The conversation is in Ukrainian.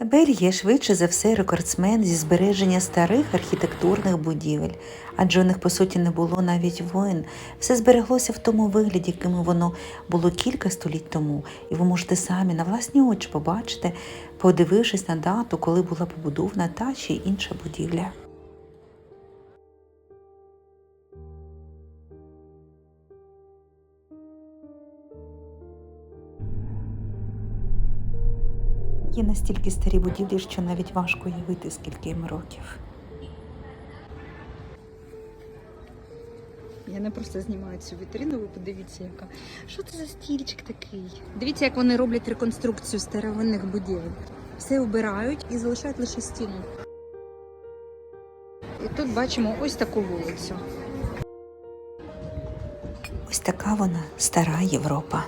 Бельгія швидше за все рекордсмен зі збереження старих архітектурних будівель, адже у них по суті не було навіть воїн. Все збереглося в тому вигляді, яким воно було кілька століть тому, і ви можете самі на власні очі побачити, подивившись на дату, коли була побудована та чи інша будівля. Є настільки старі будівлі, що навіть важко уявити, скільки їм років. Я не просто знімаю цю вітрину, ви подивіться, яка. Що це за стільчик такий? Дивіться, як вони роблять реконструкцію старовинних будівель. Все обирають і залишають лише стіну. І тут бачимо ось таку вулицю. Ось така вона стара Європа.